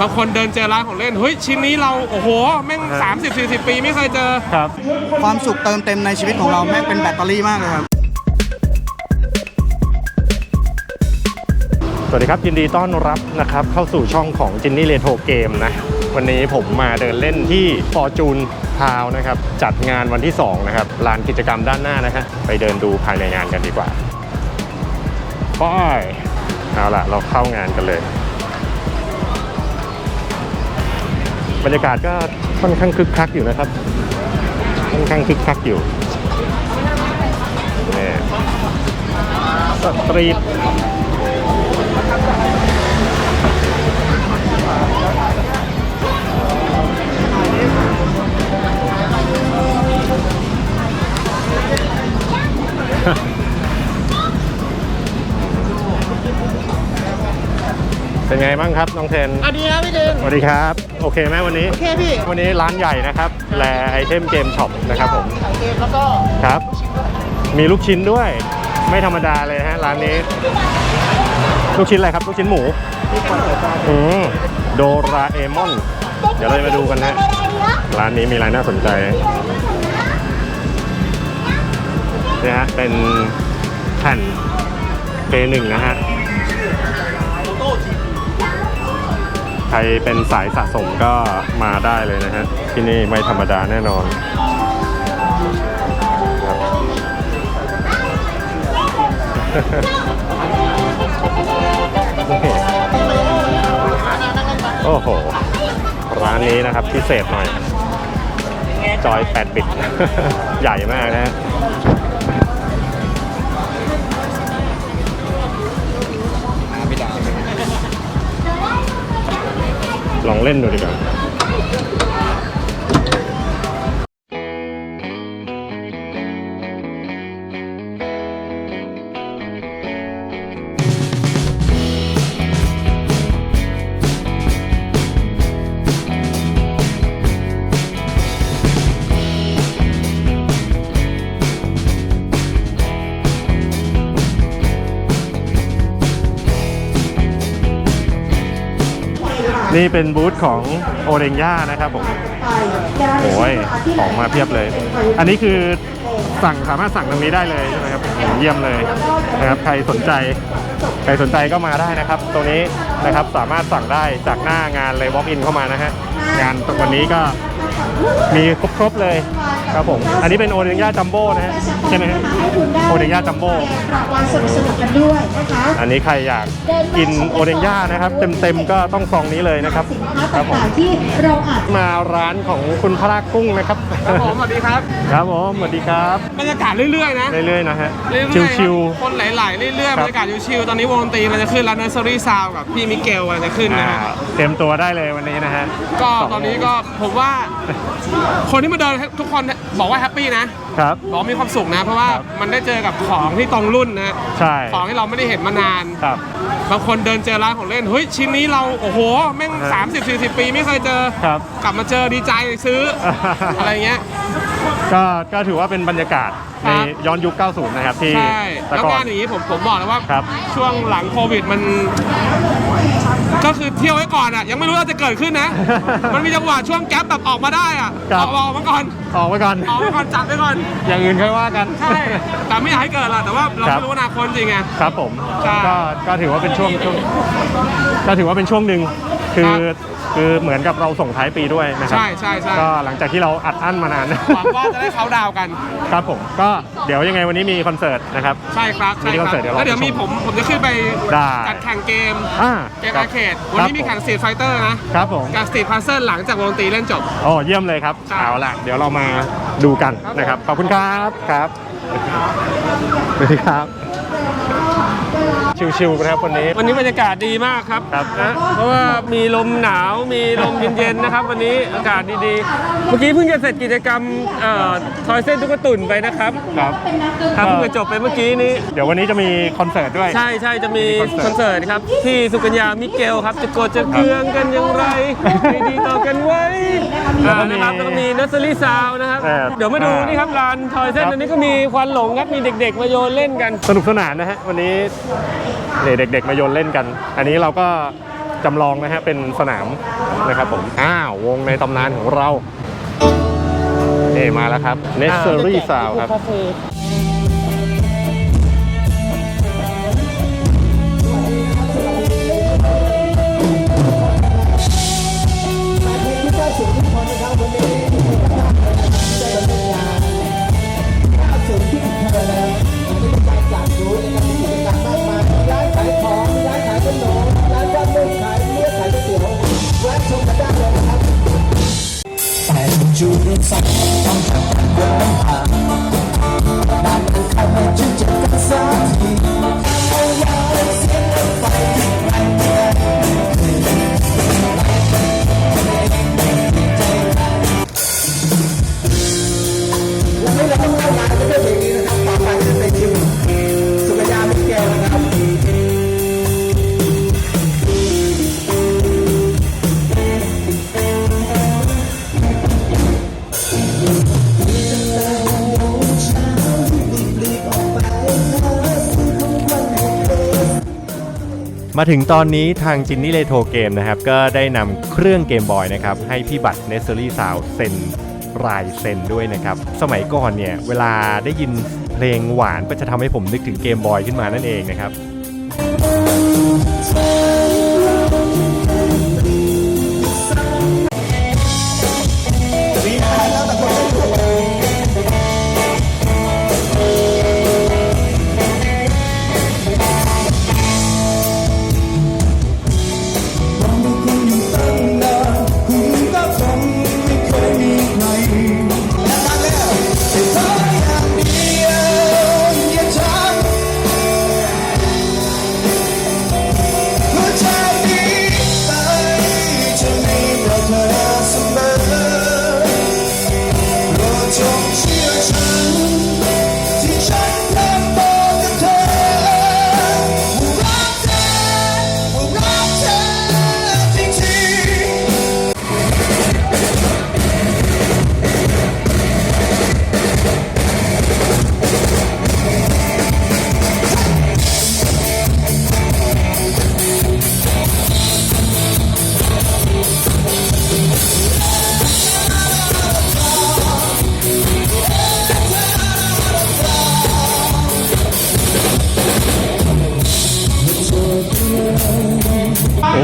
บางคนเดินเจอร้านของเล่น เฮ้ย ชิ้นนี้เรา โอ้โห แม่ง 30 40 ปีไม่เคยเจอ ครับ ความสุขเติมเต็มในชีวิตของเราแม่งเป็นแบตเตอรี่มากเลยครับ สวัสดีครับ ยินดีต้อนรับนะครับ เข้าสู่ช่องของจินนี่เรโทเกมนะ วันนี้ผมมาเดินเล่นที่ฟอร์จูนทาวนะครับ จัดงานวันที่ 2 นะครับลานกิจกรรมด้านหน้านะฮะไปเดินดูภายในงานกันดีกว่าไป้ายเอาล่ะ เราเข้างานกันเลย บรรยากาศก็ค่อนข้างคึกคักอยู่นะครับ ค่อนข้างคึกคักอยู่นี่สตรีท ไงบ้างครับน้องเทนสวัสดีครับพี่เดนสวัสดีครับ โอเคไหมวันนี้ โอเคพี่ วันนี้ร้านใหญ่นะครับ แลไอเทมเกมช็อปนะครับผมขายเกมแล้วก็ครับ มีลูกชิ้นด้วย ไม่ธรรมดาเลยฮะร้านนี้ ลูกชิ้นอะไรครับ ลูกชิ้นหมูอืมโดราเอมอน เดี๋ยวเราจะมาดูกันนะร้านนี้มีอะไรน่าสนใจเนี่ยฮะเป็นแผ่นเพย์หนึ่งนะฮะ รเป็นสายสะสมก็มาได้เลยนะฮะ ที่นี่ไม่ธรรมดาแน่นอนครับโอ้โห ร้านนี้นะครับพิเศษหน่อย จอย8บิต ใหญ่มากนะฮะ ลองเล่นดูดีกว่า นี่เป็นบูธของโอเรงย่านะครับผมโอ้ยของมาเพียบเลย อันนี้คือสั่งสามารถสั่งตรงนี้ได้เลยใช่ไหมครับเยี่ยมเลยนะครับใครสนใจใครสนใจก็มาได้นะครับ ตรงนี้นะครับสามารถสั่งได้จากหน้างานเลยวอล์กอินเข้ามานะฮะงานตรงวันนี้ก็มีครบๆเลย ครับผม อันนี้เป็นโอเรนย่าจัมโบ้นะฮะใช่ไหมฮะโอเรนย่าจัมโบ้รางวัลสนุกๆกันด้วยนะคะ อันนี้ใครอยากกินโอเรนย่านะครับ เต็มๆก็ต้องซองนี้เลยนะครับสินค้าครับผมต่างๆที่เราอาจมาร้านของคุณพระกุ้งนะครับครับผมสวัสดีครับครับผมสวัสดีครับบรรยากาศเรื่อยๆนะเรื่อยๆนะฮะเรื่อยๆครับชิวคนไหลๆเรื่อยๆครับบรรยากาศชิวๆตอนนี้วงดนตรีมันจะขึ้นแล้วเนอร์เซอรี่ซาวกับพี่มิเกลกำลังจะขึ้นๆนะอ่าฮะเตรียมตัวได้เลยวันนี้นะฮะก็สงตอนนี้ก็ผมว่า คนที่มาเดินทุกคนบอกว่าแฮปปี้นะ ครับ บอกมีความสุขนะ เพราะว่าครับ มันได้เจอกับของที่ตรงรุ่นนะ ใช่ของที่เราไม่ได้เห็นมานาน ครับ บางคนเดินเจอร้านของเล่น เฮ้ย ชิ้นนี้เรา โอ้โห แม่งฮะ30 40 ปีไม่เคยเจอ ครับ กลับมาเจอดีใจซื้อ อะไรเงี้ย ก็ก็ถือว่าเป็นบรรยากาศคในรับ ย้อนยุค 90 นะครับที่ใช่ แต่แล้วก่อนงานอย่างนี้ผมผมบอกเลยว่า ครับช่วงหลังโควิดมัน ก็คือเที่ยวไว้ก่อนอะ ยังไม่รู้ว่าจะเกิดขึ้นนะ มันมีจังหวะช่วงแก๊ปแบบออกมาได้อะครัอบอกออกมาก่อน ออกไว้ก่อน ออกมาก่อนจับไปก่อน อย่างอื่นค่อยว่ากัน ใช่ แต่ไม่อยากให้เกิดหรอกแต่ว่าเราครับไม่รู้อนาคตจริงไง ครับผม ใช่ก็ก็ถือว่าเป็นช่วงช่วง ก็ถือว่าเป็นช่วงหนึ่งคือครับ คือเหมือนกับเราส่งท้ายปีด้วยนะครัใช่ใช่ใช่ก็หลังจากที่เราอัดอั้นมานานหวังว่าจะได้เขาน์ดาวน์กัน ครับผมก็เดี๋ยวยังไงวันนี้มีคอนเสิร์ตนะครับใช่ครับใช่มีคครัอบนเสิร์ตเดี๋ยวเราแล้วเดี๋ยวไปชมมีผมผมจะขึ้นไปได้จัดแข่งเกมอ่าเกมครัอาบร์เคดวันนี้มีแข่งสตรีทไฟเตอร์นะครับผมกับสตรีทพัซเซิลหลังจากวงดนตรีเล่นจบโอ้เยี่ยมเลยครับใช่เอาละเดี๋ยวเรามาดูกันครับนะครับขอบคุณครับครับสวัสดีครับ ชิวๆนะครับวันนี้ วันนี้บรรยากาศดีมากครับครับ นะเพราะว่ามีลมหนาวมีลมเย็นๆนะครับ วันนี้อากาศดีๆ เมื่อกี้เพิ่งจะเสร็จกิจกรรมเอ่อทอยเส้นทุกกระตุ่นไปนะครับครับ ครับเพิ่งจะจบไปเมื่อกี้นี้ เดี๋ยววันนี้จะมีคอนเสิร์ตด้วย ใช่ใช่จะมีมีคคออนนเสิเสิร์ร์ต ตครับ ที่สุกัญญามิเกลครับ จะโกรธจะเคืองกันอย่างไรให้ดีต่อกันไว้แล้วก็มีนะครับแล้วก็มีนัสซอรี่ซาวนะครับเออเดี๋ยวมาดูอ่านี่นี่ครับลานทอยเส้นครับอันนี้ก็มีควันหลงครับมีเด็ก ๆ มาโยนเล่นกัน สนุกสนานนะฮะวันนี้เนี่เด็กๆมาโยนเล่นกัน อันนี้เราก็จำลองนะฮะเป็นสนามนะครับผม อ้าว วงในตำนานของเราเอมาแล้วครับ Necessary Sound ครับ Saat. มาถึงตอนนี้ทางจินนี่เลโทเกมนะครับ ก็ได้นำเครื่องเกมบอยนะครับ ให้พี่บัตรเนสเซอรี่สาวเซ็นรายเซ็นด้วยนะครับ สมัยก่อนเนี่ย เวลาได้ยินเพลงหวานก็จะทำให้ผมนึกถึงเกมบอยขึ้นมานั่นเองนะครับ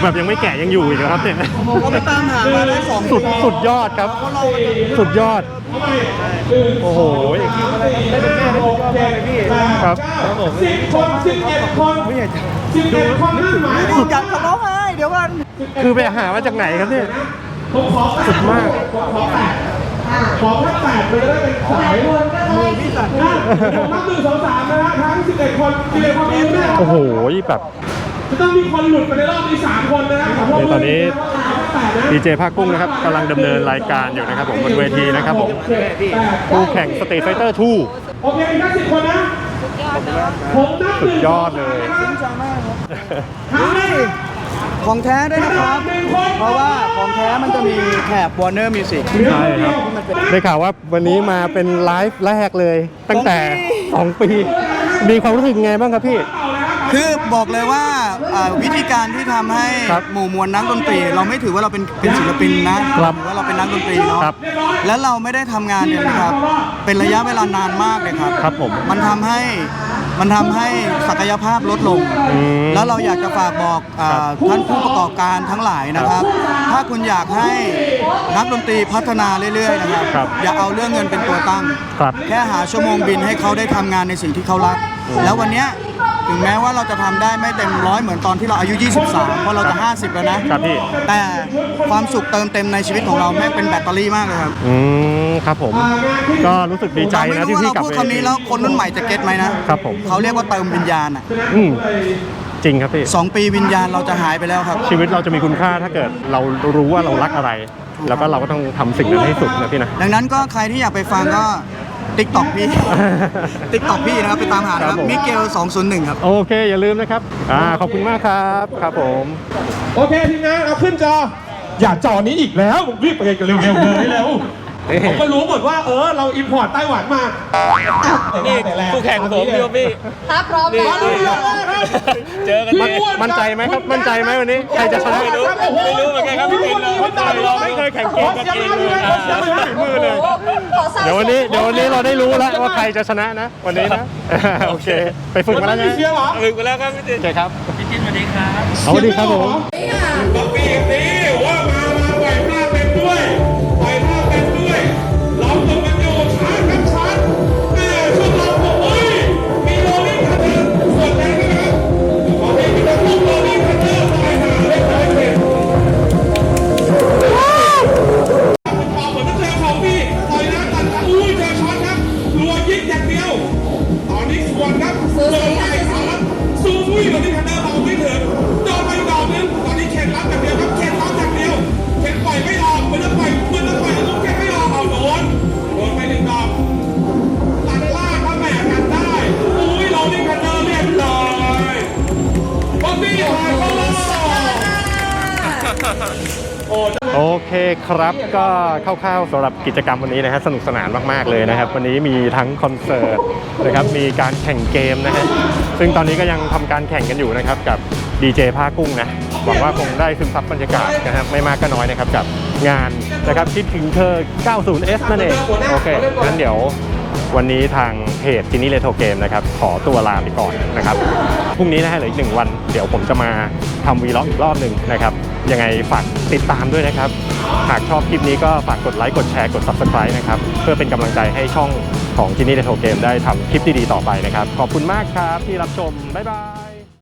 แบบยังไม่แก่ยังอยู่อีกเหรอครับเนี่ยก็ไปตามหามาได้สองสุดสุดยอดครับ สุดยอด โอ้โหครับสิบคนสิบเอ็ดคนสิบเอ็ดคนนั่นหมายอยากจะร้องไห้เดี๋ยวกันคือไปหามาจากไหนครับเนี่ยผมขอแปดสุดมากขอแปดขอแค่แปดไปจะได้เป็นสายมือพี่สัตว์นะผมนับหนึ่งสองสามนะฮะทั้งสิบเอ็ดคนสิบเอ็ดคนนี้แน่โอ้โหแบบ จะต้องมีคนหลุดไปในรอบนี้สามคนนะฮะขอโทษเดี๋ยวตอนนี้แปดนะดีเจภาคกุ้งนะครับกำลังดำเนินรายการอยู่นะครับผมบนเวทีนะครับผมผู้แข่งสตรีทไฟเตอร์โอเคอีกแค่สิบคนนะผมนับหสุดนึ่งยอดเลยทั้งนี้ของแท้ด้วยนะครับหนึ่งคนเพราะว่าของแท้มันจะมีแถบ Warner Music ใช่ครับได้ข่าวว่าวันนี้มาเป็นไลฟ์แรกเลย ตั้งแต่ 2 ปี มีความรู้สึกไงบ้างครับพี่ คือบอกเลยว่า อ่าวิธีการที่ทำให้ครับหมู่มวลนักดนตรี เราไม่ถือว่าเราเป็นเป็นศิลปินนะครับถือว่าเราเป็นนักดนตรีเนาะครับแล้วเราไม่ได้ทำงานเนี่ยนะครับ เป็นระยะเวลานานมากเลยครับครับผมมันทำให้มันทำให้ศักยภาพลดลง อืมแล้วเราอยากจะฝากบอกอาครับท่านผู้ประกอบการทั้งหลายนะครับ ถ้าคุณอยากให้นักดนตรีพัฒนาเรื่อยๆนะครับ ครับอย่าเอาเรื่องเงินเป็นตัวตั้ง ครับ แค่หาชั่วโมงบินให้เขาได้ทำงานในสิ่งที่เขารัก แล้ววันเนี้ยถึงแม้ว่าเราจะทำได้ไม่เต็มร้อยเหมือนตอนที่เราอายุ 23 เพราะเราจะ 50 แล้วนะ ครับพี่ แต่ความสุขเติมเต็มในชีวิตของเราแม่งเป็นแบตเตอรี่มากเลยครับอืมครับผม ก็รู้สึกดีใจเราไม่นะรู้ที่ว่าพี่เรากลับพูดไปคำนี้แล้วคนรุ่นใหม่จะเก็ตไหมนะครับผม เขาเรียกว่าเติมวิญญาณอะอืมจริงครับพี่ สองปีวิญญาณเราจะหายไปแล้วครับ ชีวิตเราจะมีคุณค่าถ้าเกิดเรารู้ว่าเรารักอะไร แล้วก็เราก็ต้องทำสิ่งนั้นให้สุดนะพี่นะ ดังนั้นก็ใครที่อยากไปฟังก็ ติ๊กต็อกพี่ ติ๊กต็อกพี่นะครับ ไปตามหานะคครัรับบผม มิเกล 201 ครับ โอเค อย่าลืมนะครับอ่าขอบคุณมากครับครับผม โอเคทีมงานเอาขึ้นจอ อย่าจอนี้อีกแล้วรีบไปกันเร็วๆเลยเร็วนี่ ผมก็รู้หมดว่าเออเราอิมพอร์ตไต้หวันมานี่คู่แข่งผมพี่พี่ถ้าพร้อมนี่แล้วมาดูเลยครับเจอกันมันนี่อ้วนมั่นใจไหมครับ มั่นใจไหมวันนี้ ใครจะชนะไม่รู้ไม่รู้เหมือนกันครับพี่เคนเราไม่เคยแข่งเกมกันเองเลยขอเสียงหน่อยฝีมือเลยขอสาวเดี๋ยววันนี้เดี๋ยววันนี้เราได้รู้แล้วว่าใครจะชนะนะ วันนี้นะ โอเค ไปฝึกมาแล้วไม่นะเชียร์เหรอถึงไปแล้วครับพี่จินโอเคครับ พี่จินสวัสดีครับสวัสดีครับผม ส่วนครับส่วนไปครับซูมุ้ยโรลิ่งคันเดอร์เราไม่ถึงโดนไปดอกนึงตอนนี้เข็นรับอย่างเดียวครับเข็นรับอย่างเดียวเข็นปล่อยไม่ออกเหมือนจะปล่อยเหมือนจะปล่อยลูกเข็นไม่ออกเอาโดนโดนไปหนึ่งดอกตัดล่างครับแม่กันได้อุ้ยโรลิ่งคันเดอร์เรียบร้อยบอบบี้ผ่านเข้ารอบโอ โอเคครับก็คร่าวๆสำหรับกิจกรรมวันนี้นะฮะสนุกสนานมากๆเลยนะครับ วันนี้มีทั้งคอนเสิร์ตนะครับมีการแข่งเกมนะฮะซึ่งตอนนี้ก็ยังทำการแข่งกันอยู่นะครับกับดีเจผ้ากุ้งนะหวังว่าคงได้ซึมซับบรรยากาศนะครับไม่มากก็น้อยนะครับกับงานนะครับคิดถึงเธอ 90S นั่นเองโอเคงั้นเดี๋ยววันนี้ทางเพจจินี่เลโทเกมนะครับขอตัวลาไปก่อนนะครับพรุ่งนี้นะฮะเหลืออีกหนึ่งวัน เดี๋ยวผมจะมาทำวีล็อกอีกรอบหนึ่งนะครับ ยังไงฝากติดตามด้วยนะครับ หากชอบคลิปนี้ก็ฝากกดไลค์ กดแชร์ กด Subscribe นะครับ เพื่อเป็นกำลังใจให้ช่องของจินี่เดโทเกมได้ทำคลิปดีๆต่อไปนะครับ ขอบคุณมากครับที่รับชม บ๊ายบาย